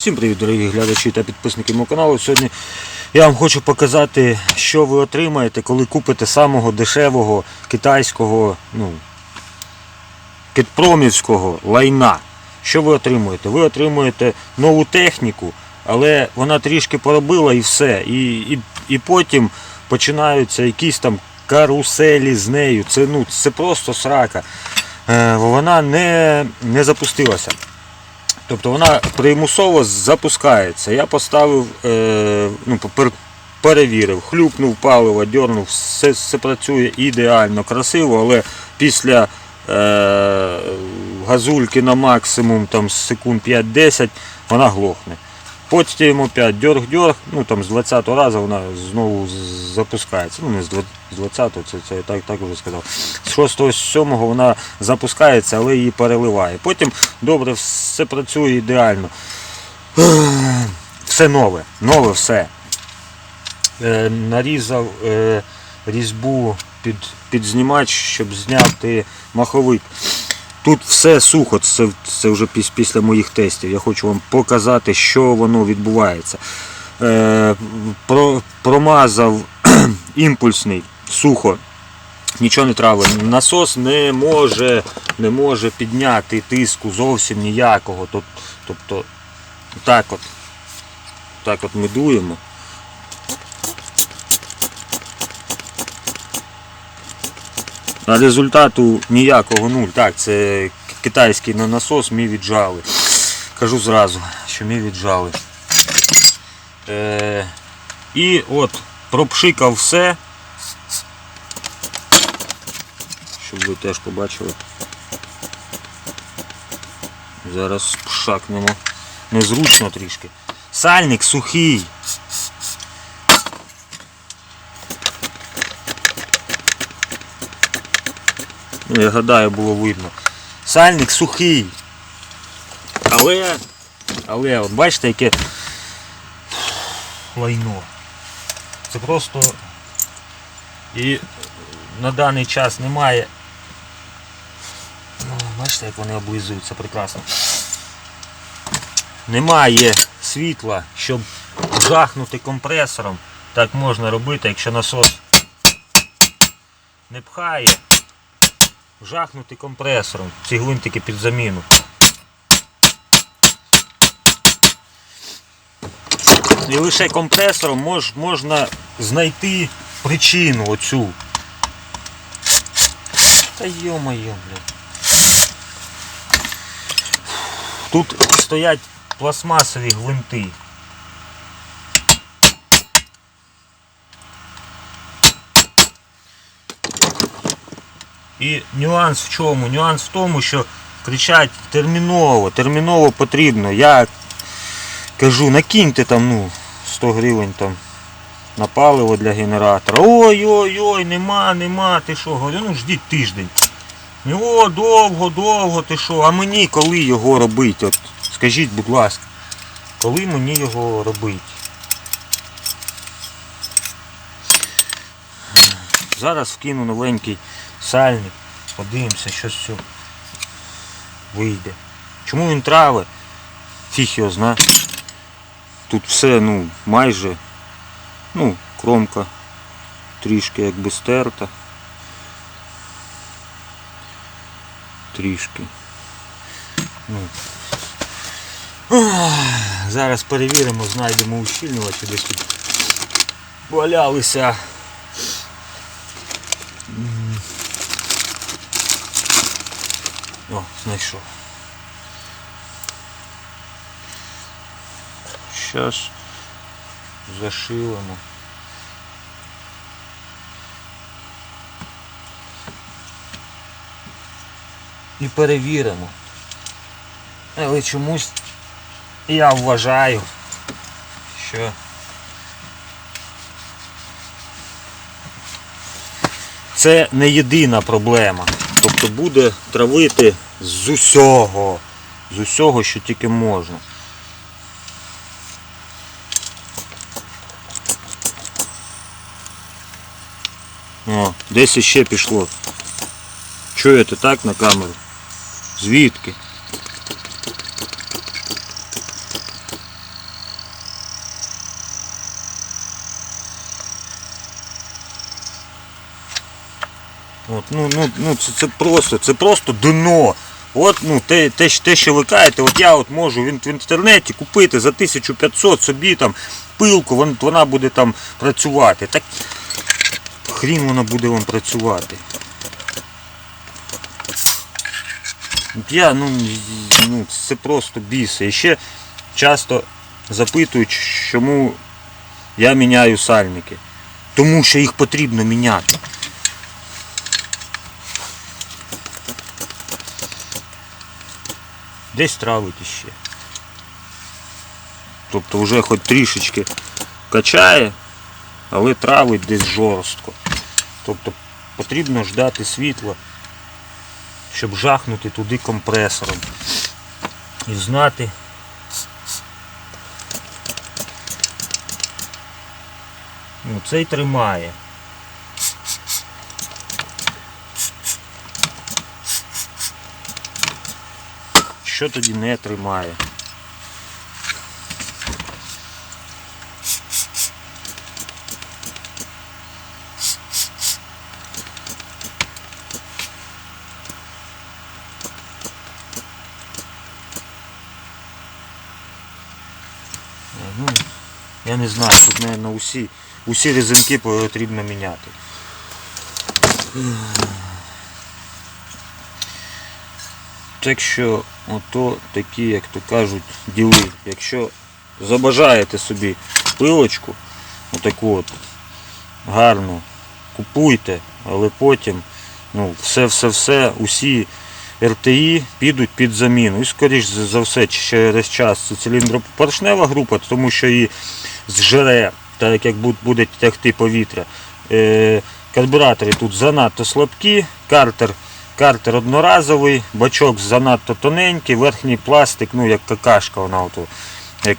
Всім привіт, дорогі глядачі та підписники мого каналу. Сьогодні я вам хочу показати, що ви отримаєте, коли купите самого дешевого китайського, ну, китпромівського лайна. Що ви отримуєте? Ви отримуєте нову техніку, але вона трішки поробила і все. І, і, і потім починаються якісь там каруселі з нею. Це, ну, це просто срака. Е, вона не, не запустилася. Тобто вона примусово запускається. Я поставив, е, ну, перевірив, хлюпнув паливо, дьорнув, все, все працює ідеально, красиво, але після е, газульки на максимум там, секунд 5-10 вона глохне. Потім опять дьорг-дьорг, ну там з 20-го разу вона знову запускається. Ну не з 20-го, це, це я так, так вже сказав. З 6-го, з 7-го вона запускається, але її переливає. Потім добре, все працює ідеально. Все нове, нове все. Е, нарізав е, різьбу під, під знімач, щоб зняти маховик. Тут все сухо, це, це вже піс- після моїх тестів. Я хочу вам показати, що воно відбувається. Е, про, промазав імпульсний сухо, нічого не треба. Насос не може, не може підняти тиску зовсім ніякого. Тоб- Тобто так от, так от ми дуємо. А результату ніякого нуль. Так, це китайський на- насос, мій віджали. Кажу зразу, що мій віджали. Е, і от пропшикав все. Щоб ви теж побачили. Зараз пшакнемо. Незручно трішки. Сальник сухий. Я гадаю, було видно. Сальник сухий. Але, але, от бачите, яке лайно. Це просто і на даний час немає. Ну, бачите, як вони облизуються прекрасно. Немає світла, щоб жахнути компресором. Так можна робити, якщо насос не пхає жахнути компресором, ці гвинтики під заміну. І лише компресором мож, можна знайти причину оцю. Та йо-моє, блядь. Тут стоять пластмасові гвинти. І нюанс в чому? Нюанс в тому, що кричать терміново, терміново потрібно. Я кажу, накиньте там ну, 100 гривень там на паливо для генератора. Ой-ой-ой, нема, нема, ти що? Говорю, ну ждіть тиждень. О, довго, довго, ти що? А мені коли його робити? От скажіть, будь ласка, коли мені його робити? Зараз вкину новенький сальник. Подивимося, що з цього вийде. Чому він трави? Фіг його зна. Тут все, ну, майже, ну, кромка трішки якби стерта. Трішки. Ну. Зараз перевіримо, знайдемо ущільнювачі десь тут валялися. О, знайшов. Щас зашилимо. І перевіримо. Але чомусь я вважаю, що це не єдина проблема. Тобто буде травити з усього, з усього, що тільки можна. О, десь іще пішло. Чуєте так на камеру? Звідки? От, ну, ну, ну, це, це просто, це просто дно. От, ну, те, те, те, що ви кажете, от я от можу в, інтернеті купити за 1500 собі там пилку, вон- вона буде там працювати. Так хрін вона буде вам працювати. От я, ну, ну, це просто біси. І ще часто запитують, чому я міняю сальники. Тому що їх потрібно міняти. Десь травить іще. Тобто вже хоч трішечки качає, але травить десь жорстко. Тобто потрібно ждати світла, щоб жахнути туди компресором. І знати. Ну, цей тримає. Що тоді не тримає? Ну, я не знаю, тут, мабуть, усі, усі резинки потрібно міняти. Так що, ото такі, як то кажуть, діли. Якщо забажаєте собі пилочку, отаку от гарну, купуйте, але потім ну, все-все-все, усі РТІ підуть під заміну. І скоріш за все через час це циліндропоршнева група, тому що її зжере, так як бу- буде тягти повітря. Е, карбюратори тут занадто слабкі, картер, картер одноразовий, бачок занадто тоненький, верхній пластик, ну як какашка, вона ото, як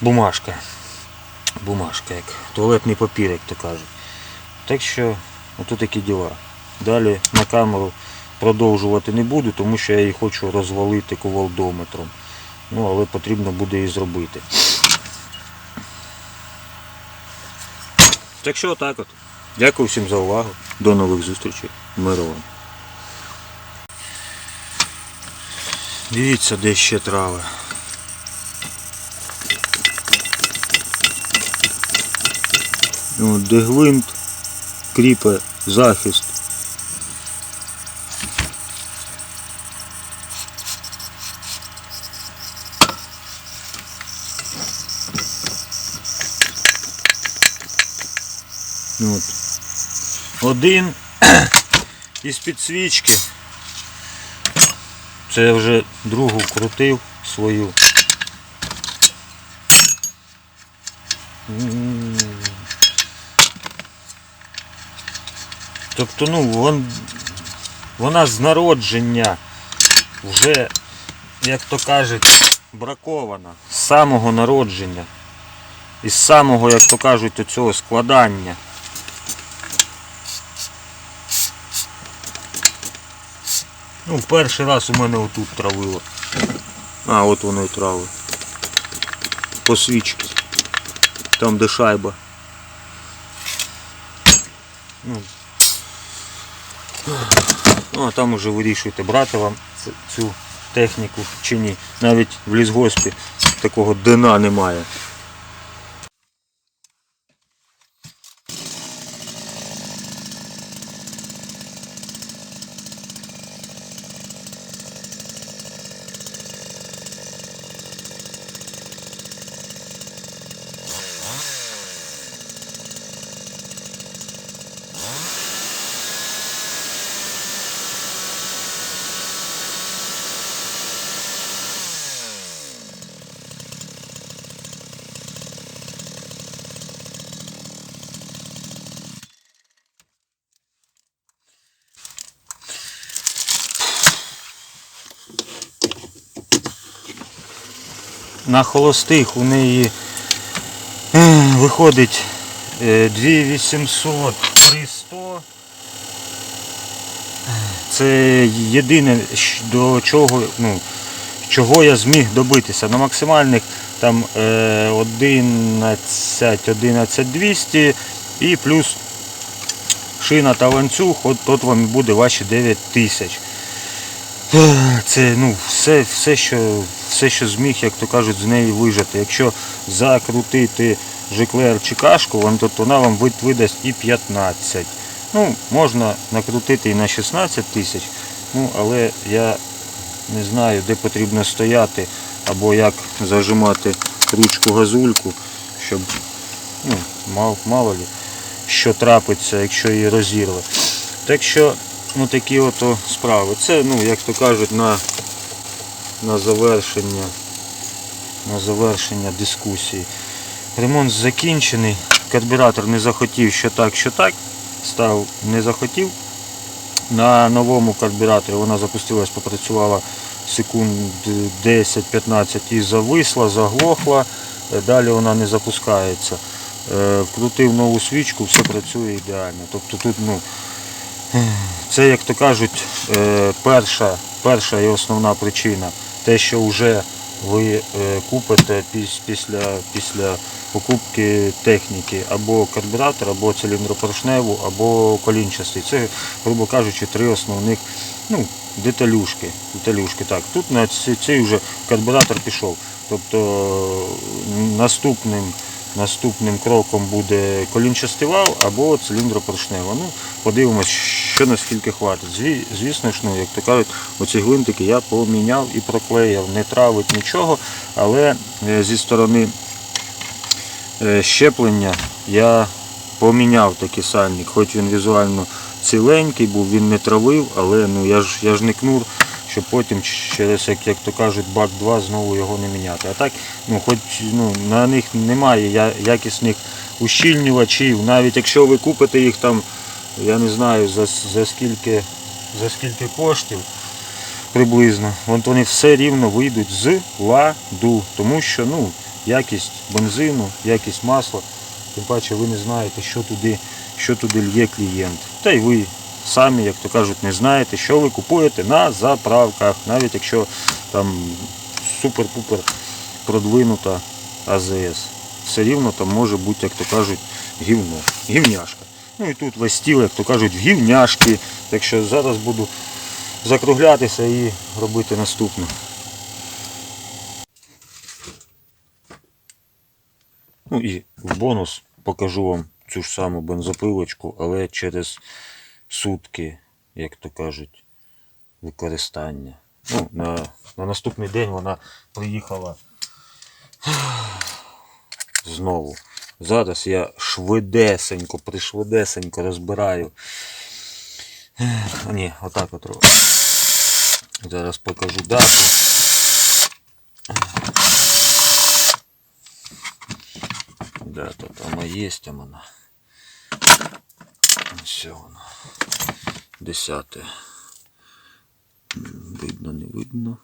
бумажка. Бумажка, як туалетний папір, як то кажуть. Так що, ото такі діла. Далі на камеру продовжувати не буду, тому що я її хочу розвалити кувалдометром. Ну, але потрібно буде її зробити. Так що отак от. Дякую всім за увагу. До нових зустрічей. Миру вам. Дивіться, де ще трави. От, де гвинт, кріпе, захист. От. Один із підсвічки. Це я вже другу вкрутив свою. Тобто, ну, вон, вона з народження вже, як то кажуть, бракована. З самого народження. Із самого, як то кажуть, оцього складання. Ну, перший раз у мене отут травило. А, от воно і трави. По свічці. Там де шайба. Ну, ну а там уже вирішуйте, брати вам цю техніку чи ні. Навіть в лісгоспі такого дна немає. На холостих у неї е, виходить е, 2800 300. Це єдине, до чого, ну, чого я зміг добитися. На максимальних там е, 11 11 200 і плюс шина та ланцюг, от тут вам буде ваші 9 тисяч. Ех, Це ну, все, все, що, все, що зміг, як то кажуть, з неї вижити. Якщо закрутити жиклер чи кашку, то вона вам видасть і 15. Ну, можна накрутити і на 16 тисяч, ну, але я не знаю, де потрібно стояти або як зажимати ручку газульку, щоб ну, мало, мало ли, що трапиться, якщо її розірве. Так що, ну такі ото справи. Це, ну, як то кажуть, на, на завершення, на завершення дискусії. Ремонт закінчений. Карбюратор не захотів, що так, що так. Став не захотів. На новому карбюраторі вона запустилась, попрацювала секунд 10-15 і зависла, заглохла. Далі вона не запускається. Е, Вкрутив нову свічку, все працює ідеально. Тобто тут, ну, це, як то кажуть, е, перша, перша і основна причина. Те, що вже ви е, купите після, після покупки техніки або карбюратор, або циліндропоршневу, або колінчастий. Це, грубо кажучи, три основних ну, деталюшки. деталюшки. Так, тут на цей вже карбюратор пішов. Тобто наступним Наступним кроком буде колінчастий вал або циліндропоршнева. Ну, подивимось, що наскільки хватить. Звісно ж, ну, як то кажуть, оці гвинтики я поміняв і проклеїв, не травить нічого, але е, зі сторони е, щеплення я поміняв такий сальник, хоч він візуально ціленький був, він не травив, але ну, я, ж, я ж не кнур, щоб потім через, як, то кажуть, бак 2 знову його не міняти. А так, ну, хоч ну, на них немає якісних ущільнювачів, навіть якщо ви купите їх там, я не знаю за, за, скільки, за скільки коштів приблизно, вони все рівно вийдуть з ладу, тому що ну, якість бензину, якість масла, тим паче ви не знаєте, що туди, що туди лє клієнт. Та й ви самі, як то кажуть, не знаєте, що ви купуєте на заправках, навіть якщо там супер-пупер продвинута АЗС. Все рівно там може бути, як то кажуть, гівно, гівняшка. Ну і тут весь стіл, як то кажуть, гівняшки. Так що зараз буду закруглятися і робити наступне. Ну і в бонус покажу вам цю ж саму бензопилочку, але через сутки, як то кажуть, використання. Ну, на, на наступний день вона приїхала знову. Зараз я швидесенько, пришвидесенько розбираю. Ні, отак от. Зараз покажу дату. Дата там і є вона. Все воно. Десяте. Видно, не видно.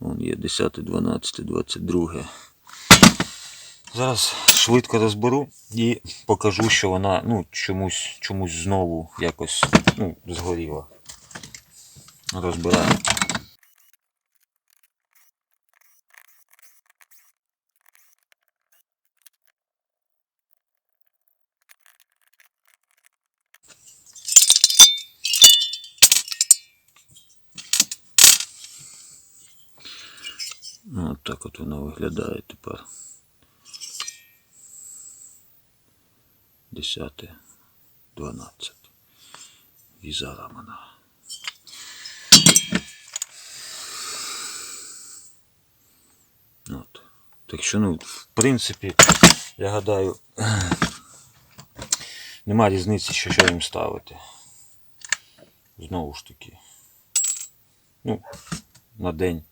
Вон є 10, 12, 22. Зараз швидко розберу і покажу, що вона ну, чомусь, чомусь знову якось ну, згоріла. Розбираю. Ну, От так от вона виглядає тепер. 10, 12. Візара вона. От. Так що, ну, в принципі, я гадаю, нема різниці, що, що їм ставити. Знову ж таки. Ну, на день.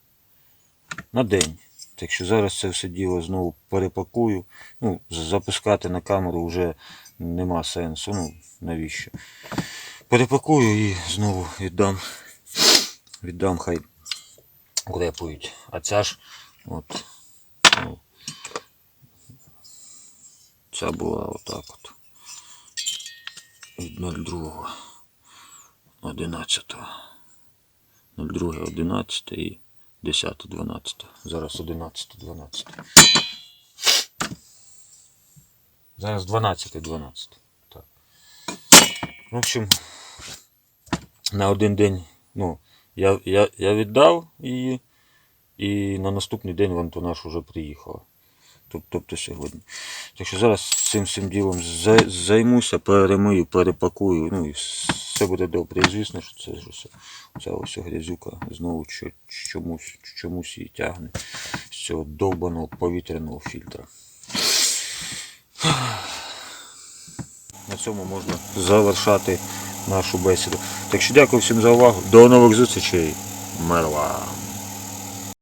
На день. Так що зараз це все діло знову перепакую. Ну, запускати на камеру вже нема сенсу. Ну, навіщо? Перепакую і знову віддам. Віддам, хай крепують. А ця ж, от, ну, ця була отак от. Від 02 11 02 11 і 10 12 Зараз 11 12 Зараз 12 12 Так. В общем, на один день, ну, я, я, я віддав її, і на наступний день вантонаж вже приїхала. Тоб- Тобто сьогодні. Так що зараз цим всім ділом займуся, перемию, перепакую, ну і все буде добре. І звісно, що це ж все. Ця ось грязюка знову чомусь, чомусь її тягне з цього довбаного повітряного фільтра. На цьому можна завершати нашу бесіду. Так що дякую всім за увагу. До нових зустрічей. Мерла.